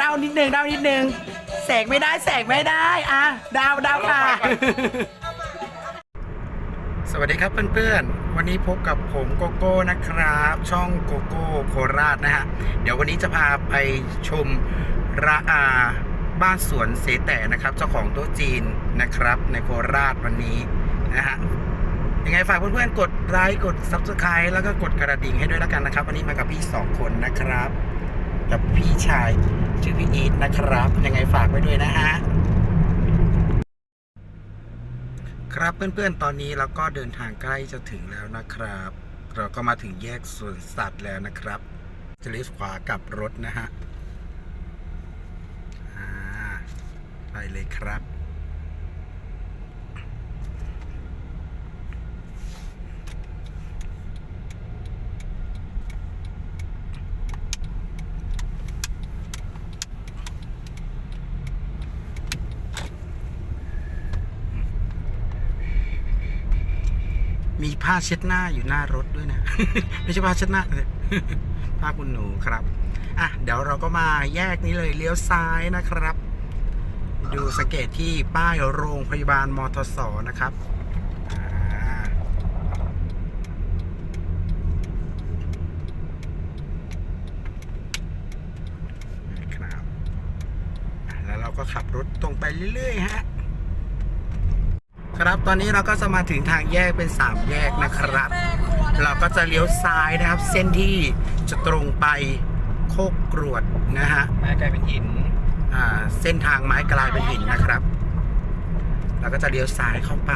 ดาวนิดนึงดาวนิดนึงแสงไม่ได้แสงไม่ได้อะดาวดาวค่ะ สวัสดีครับเพื่อนๆ วันนี้พบกับผมโกโก้นะครับ ช่องโกโก้โคราชนะฮะ เดี๋ยววันนี้จะพาไปชมระอาบ้านสวนเสแต่นะครับ เจ้าของโต๊ะจีนนะครับ ในโคราชวันนี้นะฮะยังไงฝากเพื่อนๆ กดไลค์กด Subscribe แล้วก็กดกระดิ่งให้ด้วยแล้วกันนะครับ วันนี้มากับพี่สองคนนะครับ กับพี่ชาย ชื่อพี่อีทนะครับ ยังไงฝากไว้ด้วยนะฮะครับเพื่อนๆ ตอนนี้เราก็เดินทางใกล้จะถึงแล้วนะครับ เราก็มาถึงแยกสวนสัตว์แล้วนะครับ จะเลี้ยวขวากลับรถนะฮะไปเลยครับ มี ผ้าเช็ดหน้าอยู่หน้ารถด้วยนะ ไม่ใช่ผ้าเช็ดหน้าผ้าคุณหนูครับอะเดี๋ยวเราก็มาแยกนี้เลยเลี้ยวซ้ายนะครับ ดูสังเกตที่ป้ายโรงพยาบาลมทสนะครับครับแล้วเราก็ขับรถตรงไปเรื่อยๆฮะ ครับ ตอนนี้เราก็จะมาถึงทางแยกเป็น 3 แยกนะครับ เราก็จะเลี้ยวซ้ายนะครับ เส้นที่จะตรงไปโคกกรวดนะฮะไม้กลายเป็นหินอ่าเส้นทางไม้กลายเป็นหินนะครับ เราก็จะเลี้ยวซ้ายเข้าไป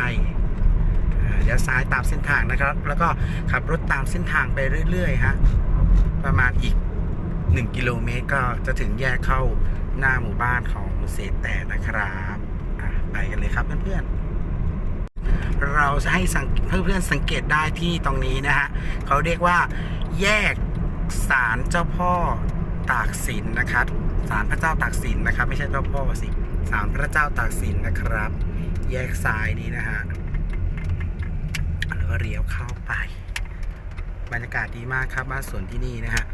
อ่าเลี้ยวซ้ายตามเส้นทางนะครับ แล้วก็ขับรถตามเส้นทางไปเรื่อยๆฮะประมาณอีก 1 กิโลเมตรก็จะถึงแยกเข้าหน้าหมู่บ้านของเศษแต่นะครับอะไปกันเลยครับเพื่อนๆ เราจะให้สังเพื่อนๆสังเกตได้ที่ตรงนี้นะฮะเขาเรียกว่า แยกศาลเจ้าพ่อตากสินนะครับศาลพระเจ้าตากสินนะครับ ไม่ใช่เจ้าพ่อสิศาลพระเจ้าตากสินนะครับ แยกซ้ายนี้นะฮะแล้วก็เลี้ยวเข้าไป บรรยากาศดีมากครับบ้านสวนที่นี่นะฮะ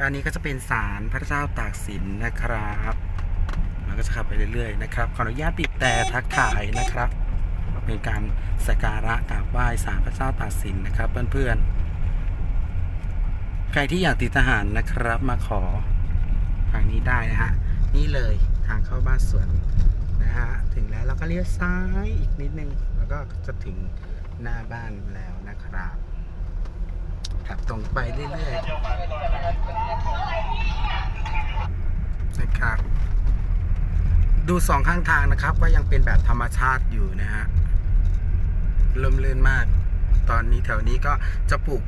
อันนี้ก็จะเป็นศาลพระเจ้าตากสินนะครับเราก็จะขับไปเรื่อยๆนะครับขออนุญาตปิดแต่ทักทายนะครับ เป็นการสักการะกราบไหว้ศาลพระเจ้าตากสินนะครับ เพื่อนๆ ใครที่อยากติดทหารนะครับมาขอทางนี้ได้นะฮะ นี่เลยทางเข้าบ้านสวนนะฮะ ถึงแล้วเราก็เลี้ยวซ้ายอีกนิดนึง แล้วก็จะถึงหน้าบ้านแล้วนะครับขับตรงไปเรื่อยๆนะครับดูสองข้างทางนะครับก็ยังเป็นแบบธรรมชาติอยู่นะฮะ ลมลื่นมาก ตอนนี้แถวนี้ก็จะปลูก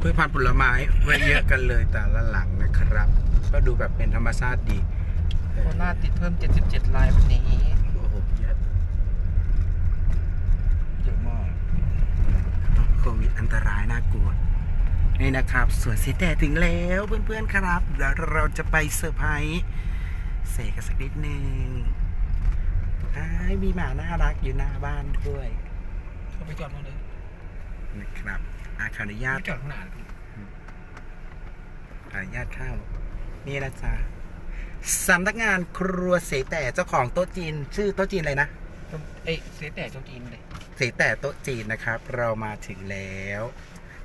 พืชพันธุ์ผลไม้ไว้เยอะกันเลยแต่ละหลังนะครับ ก็ดูแบบเป็นธรรมชาติดีเอโคอราชติดเพิ่ม 77ลายวันนี้โอ้โหเยอะเยอะมากโควิดอันตรายน่ากลัวนี่นะครับสวนสีแต่ถึงแล้วเพื่อนๆครับเดี๋ยวเราจะไปเซอร์ไพรส์เสกกันสักนิดนึงอ้ายมีหมาน่ารักอยู่หน้าบ้านด้วย เข้าไปจอดตรงนี้นะครับอาขออนุญาตจอดข้างหน้าขออนุญาตเข้า นี่นะจ๊ะสำนักงานครัวเสแต่เจ้าของโต๊ะจีน ชื่อโต๊ะจีนอะไรนะ เอ้ยเซตแต่เจ้าจีนเลย เสแต่โต๊ะจีนนะครับ เรามาถึงแล้ว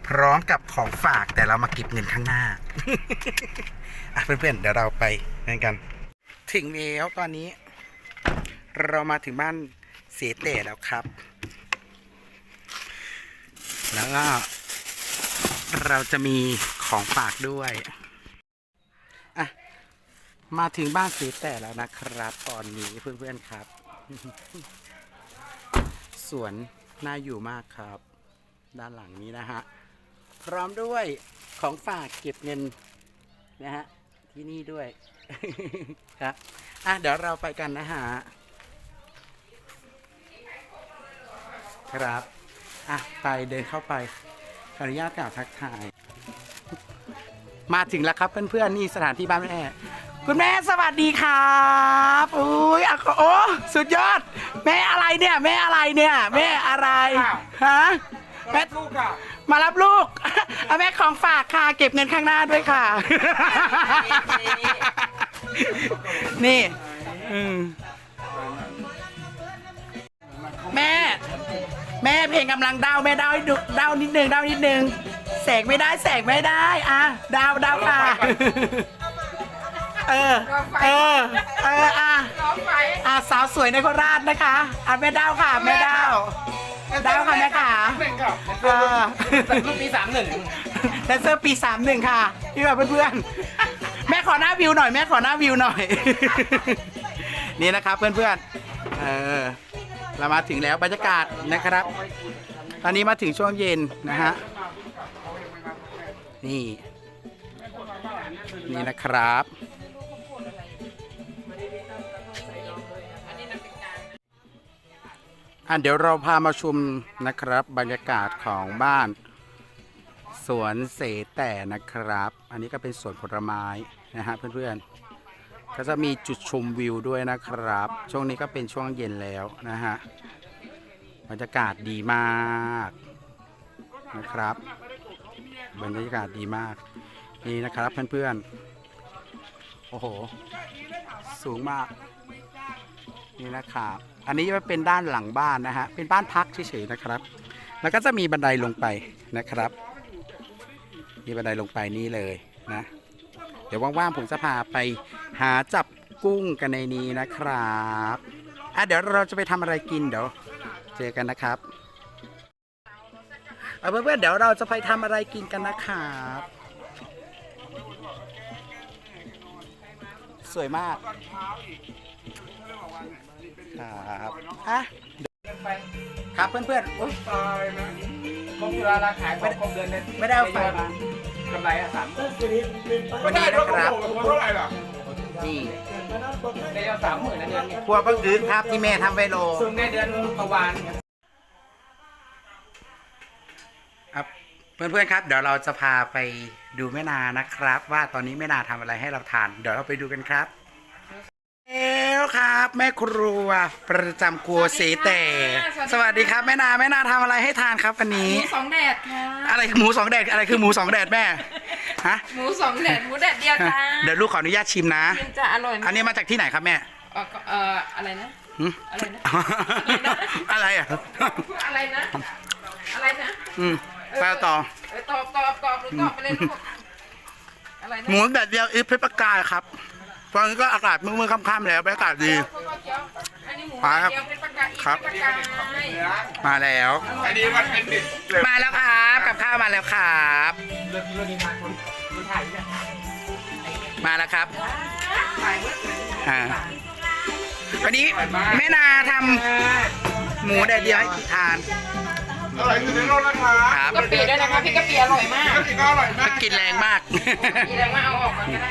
พร้อมกับของฝากแต่เรามาเก็บเงินข้างหน้า อะเพื่อนๆเดี๋ยวเราไปนั่นกัน ถึงแล้วตอนนี้ เรามาถึงบ้านเสแต่แล้วครับ แล้วก็เราจะมีของฝากด้วยอะมาถึงบ้านเสแต่แล้วนะครับ ตอนนี้เพื่อนๆครับ สวนน่าอยู่มากครับ ด้านหลังนี้นะฮะ พร้อมด้วยของฝากเก็บเงินนะฮะที่นี่ด้วยครับอะเดี๋ยวเราไปกันนะฮะ ครับ อะ ไปเดินเข้าไปขออนุญาตกล่าวทักทาย มาถึงแล้วครับเพื่อนๆนี่สถานที่บ้านแม่คุณแม่สวัสดีครับอุ้ยอะโอ้สุดยอด แม่อะไรเนี่ยแม่อะไรเนี่ยแม่อะไรฮะแม่ลูกอะมารับลูกเอาแม่ของฝากค่ะเก็บเงินข้างหน้าด้วยค่ะ นี่อืมแม่ แม่เพลงกำลังดาวแม่ดาวให้ดูดาวนิดนึงดาวนิดนึงแสกไม่ได้แสกไม่ได้อะดาวดาวค่ะ เออ เออ เอออะอะสาวสวยในโคราชนะคะอะแม่ดาวค่ะ แม่ดาวดาวค่ะแม่ขาเออลูกปีสามหนึ่งแดนเซอร์ปีสามหนึ่งค่ะพี่แบบเพื่อนๆแม่ขอหน้าวิวหน่อยแม่ขอหน้าวิวหน่อย นี่นะครับเพื่อนๆเออ เรามาถึงแล้วบรรยากาศนะครับ ตอนนี้มาถึงช่วงเย็นนะฮะ นี่ นี่นะครับ อะเดี๋ยวเราพามาชมนะครับ บรรยากาศของบ้าน สวนเสแต่นะครับ อันนี้ก็เป็นสวนผลไม้นะฮะเพื่อนๆ ก็จะมีจุดชมวิวด้วยนะครับ ช่วงนี้ก็เป็นช่วงเย็นแล้วนะฮะบรรยากาศดีมากนะครับ บรรยากาศดีมาก นี่นะครับเพื่อนๆ โอ้โห สูงมาก นี่นะครับ อันนี้จะเป็นด้านหลังบ้านนะฮะ เป็นบ้านพักเฉยๆนะครับ แล้วก็จะมีบันไดลงไปนะครับ มีบันไดลงไปนี่เลยนะ ดี๋ยวว่างๆผมจะพาไปหาจับกุ้งกันในนี้นะครับอะเดี๋ยวเราจะไปทำอะไรกินเดี๋ยวเจอกันนะครับเอาเพื่อนๆเดี๋ยวเราจะไปทำอะไรกินกันนะครับสวยมากครับอะครับเพื่อนๆอุ๊ยครบเวลาขายครบเดือนเลยไม่ได้เอาไฟมา กำไรอะสามวันนี้นะครับเท่าไหร่ล่ะนี่ได้เอาสามหมื่นในเดือนนี้ครัวเพิ่งอื้อครับที่แม่ทำไวโลซึ่งในเดือนประวานครับเพื่อนๆครับ เดี๋ยวเราจะพาไปดูแม่นานะครับ ว่าตอนนี้แม่นาทำอะไรให้เราทาน เดี๋ยวเราไปดูกันครับ แล้วครับ แม่ครัวประจำครัวเสแต่สวัสดีครับแม่นาแม่นาทำอะไรให้ทานครับวันนี้หมูสองแดดค่ะ อะไรหมูสองแดดอะไรคือหมูสองแดดแม่ฮะหมูสองแดดหมูแดดเดียวจ้าเดี๋ยวลูกขออนุญาตชิมนะ กินจะอร่อยไหมอันนี้มาจากที่ไหนครับแม่เอ่อเอ่ออะไรนะ หึอะไรนะ อะไรอะอะไรนะ อะไรนะอืมไปต่อเออตอบตอบตอบหรือตอบไปเลยลูกอะไรนะหมูแดดเดียวอีฟเพชรปากกายครับ ตอนนี้ก็อากาศมืดๆค่ำๆแล้วบรรยากาศดีเคี้ยวเคี้ยวอันนี้หมูครัแดบดเดียวเป็นปากกาอีกครับเป็นปากกามาแล้ว อันนี้มันเป็นดิบเลยมาแล้วครับ กับข้าวมาแล้วครับ เรื่องเรื่องนี้ทานคนคนถ่ายเนี่ยมาแล้วครับอ่าวันนี้แม่นาทำหมูแดดเดียวให้ทาน อร่อยคือในโลกนะคะครับกะปิด้วยนะคะพี่กะปิอร่อยมากก็กินก็อร่อยมากกินแรงมากมีแรงมากเอาออกก่อนก็ได้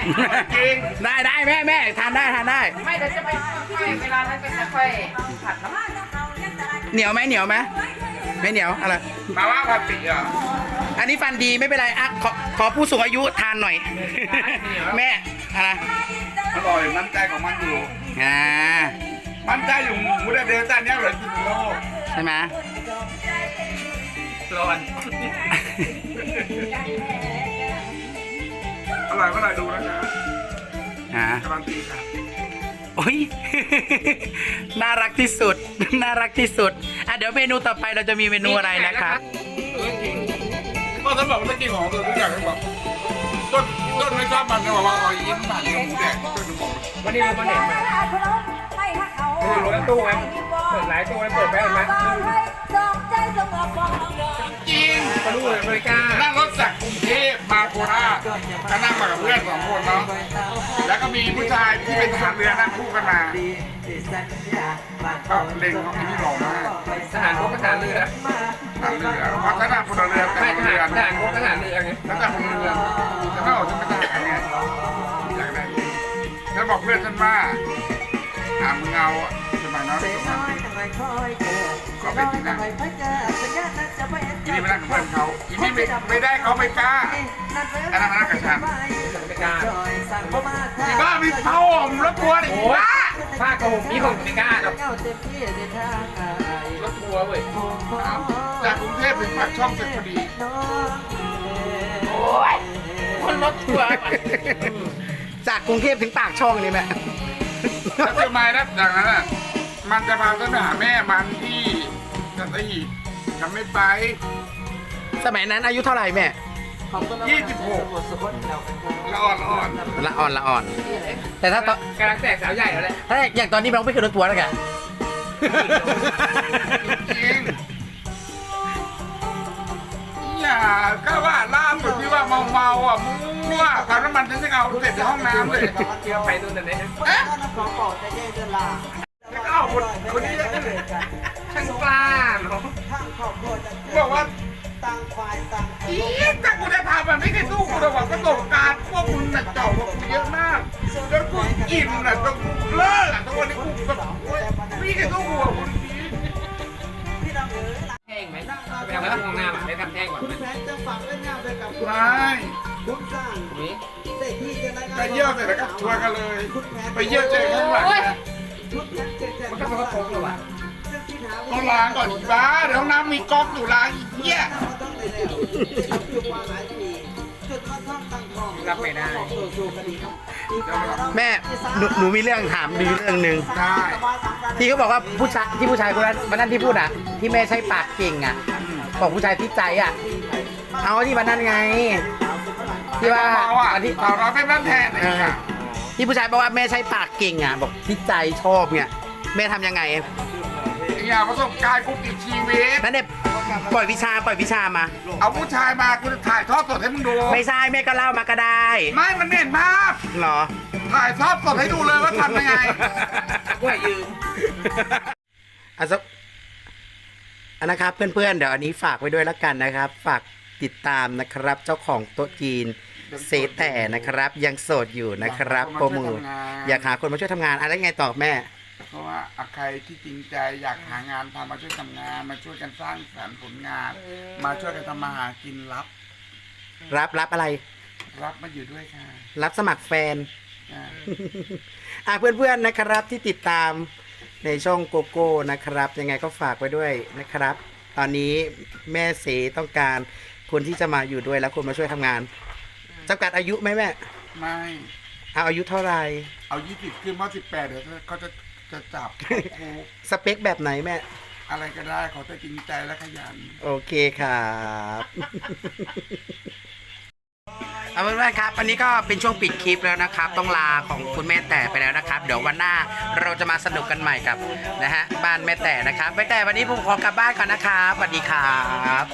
จริงได้ได้แม่แม่ทานได้ทานได้ ไม่เดี๋ยวจะไปค่อยๆเวลานั้นก็จะค่อยผัดน้ำมันเหนียวไหมเหนียวไหมไม่เหนียวอะไรมาว่าผัดปีอะอันนี้ฟันดีไม่เป็นไรอะขอขอผู้สูงอายุทานหน่อย แม่อะไรอร่อยมั่นใจของมันอยู่อ่ามั่นใจอยู่หมูเดือดจานนี้อร่อยที่สุดในโลกใช่ไหม ร้อน อร่อยเมื่อไหร่ดูนะคะอ่าการันตีค่ะโอ้ย น่ารักที่สุด น่ารักที่สุด อะเดี๋ยวเมนูต่อไปเราจะมีเมนูอะไรนะครับก็ฉันบอกว่าจะกินของเธอทุกอย่างฉันบอกต้นต้นไม่ชอบมันนะบอกว่าอ๋อยิ้มผ่านกับหมูแดงต้นบอกวันนี้เรามาเห็นมาเออรถตู้ไหม เปิดหลายตู้ไหมเปิดไปเห็นไหมจริงก็รู้เลยอเมริกานั่งรถจากกรุงเทพมาโคราชก็นั่งมากับเพื่อนสองคนเนาะแล้วก็มีผู้ชายที่เป็นทหารเรือนั่งคู่กันมาก็เล็งเขาที่หล่อมากทหารพวกทหารเรือทหารเรือเพราะถ้าหน้าพลเรือนแต่ไม่พลทหาเรือนทหารพวกทหารเรือไงแล้วแต่พลเรือนจะไม่ออกจะไม่ทหารไงอยากได้แล้วบอกเพื่อนฉันว่าหามึงเอา สมัยนั้นก็เป็นที่นั่งอีนี่ไม่นั่งกับเพื่อนเขาอีนี่ไม่ไม่ได้เขาไม่กล้าอันนั้นมานั่งกับฉันอเมริกาอีบ้ามีเผาห่มรถทัวร์ดิโอ้ยบ้าผ้าโกหกนี่ของอเมริกาหรอกรถทัวร์เว้ยจากกรุงเทพถึงปากช่องเสร็จพอดีคนรถทัวร์จากกรุงเทพถึงปากช่องนี่แม่ถ้าเจอไม้นะจากนั้นอะ มันจะพาฉันไปหาแม่มันที่สัตหีบฉันไม่ไป สมัยนั้นอายุเท่าไหร่แม่ ยี่สิบหก ละอ่อนละอ่อนละอ่อนละอ่อน แต่ถ้าตอนกำลังแตกสาวใหญ่แล้วแหละถ้าอย่างตอนนี้เราไม่เคยรถทัวร์แล้วกัน จริงอย่าก็ว่าล่าสุดที่ว่าเมาเมาๆอะมั่วๆคราวนั้นมันฉันจะเอาเสร็จในห้องน้ำเลยเที่ยวไปนู่นนั่นนี่เอ๊ะแล้วก็เอา คนคนนี้เลยช่างกล้าเนาะบอกว่าอีแต่กูได้พามันไม่เคยสู้กูระหว่างประสบการณ์พวกมึงน่ะเก่ากว่ากูเยอะมากจนกูอิ่มน่ะจนกูเลิกอะทุกวันนี้กูแบบโอ๊ยไม่เคยสู้กูอะคุณพีแห้งไหมไปทำแล้วห้องน้ำไปทำแห้งก่อนไหมไม่นี่ไปเยี่ยวเสร็จแล้วก็ชวนกันเลย ไปเยี่ยวเจอข้างหลัง ต้องล้างก่อนอีบ้าเดี๋ยวห้องน้ำมีก๊อกอยู่ล้างอีกเหี้ยรับไม่ได้ แม่หนูหนูมีเรื่องถามดีเรื่องหนึ่งได้ ที่เขาบอกว่าผู้ชายที่ผู้ชายคนนั้นวันนั้นที่พูดอะ ที่แม่ใช้ปากเก่งอะบอกผู้ชายที่ใจอะ เอาที่วันนั้นไง ที่ว่าเมาอะวันที่สาวน้อยเป็นบ้านแทนไอ้ค่ะที่ผู้ชายบอกว่าแม่ใช้ปากเก่งอะ บอกที่ใจชอบเนี่ยแม่ทำยังไงไอ้ เหี้ยประสบการณ์กูติดชีวิต นั่นเนี่ยปล่อยวิชาปล่อยวิชามา เอาผู้ชายมากูจะถ่ายทอดสดให้มึงดู ไม่ใช่แม่ก็เล่ามาก็ได้ไม่มันไม่เห็นภาพ เหรอ ถ่ายทอดสดให้ดูเลยว่าทำยังไงกล้วยยืมอะสักอันนะครับเพื่อนๆเดี๋ยวอันนี้ฝากไว้ด้วยแล้วกันนะครับ ฝากติดตามนะครับเจ้าของโต๊ะจีนเซแต่นะครับ ยังโสดอยู่นะครับ โปรโมทอยากหาคนมาช่วยทำงานอะไรไงต่อแม่ เพราะว่าอะใครที่จริงใจอยากหางานทำมาช่วยทำงาน มาช่วยกันสร้างสรรค์ผลงาน มาช่วยกันทำมาหากินรับ รับรับอะไร รับมาอยู่ด้วยค่ะรับสมัครแฟน อ่าอะเพื่อนๆนะครับที่ติดตามในช่องโกโก้นะครับ ยังไงก็ฝากไว้ด้วยนะครับ ตอนนี้แม่เสต้องการคนที่จะมาอยู่ด้วยแล้วคนมาช่วยทำงานจำกัดอายุไหมแม่ไม่ เอาอายุเท่าไหร่ เอายี่สิบขึ้นเพราะสิบแปดเดี๋ยวเขาจะ จะจับกูสเปคแบบไหนแม่ อะไรก็ได้ขอแต่จริงใจและขยัน โอเคครับ เอาเป็นว่าครับอันนี้ก็เป็นช่วงปิดคลิปแล้วนะครับ ต้องลาของคุณแม่แต่ไปแล้วนะครับ เดี๋ยววันหน้าเราจะมาสนุกกันใหม่กับนะฮะบ้านแม่แต่นะครับแม่แต่วันนี้ผมขอกลับบ้านก่อนนะครับสวัสดีครับ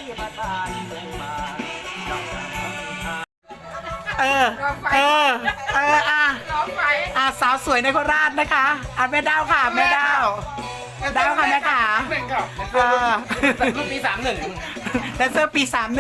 เออ เออ เอออะร้องไปอะสาวสวยในโคราชนะคะอะแม่ดาวค่ะแม่ดาว ดาวค่ะแม่ขา หนึ่งครับเออ รุ่นปีสามหนึ่ง แดนเซอร์ปีสามหนึ่ง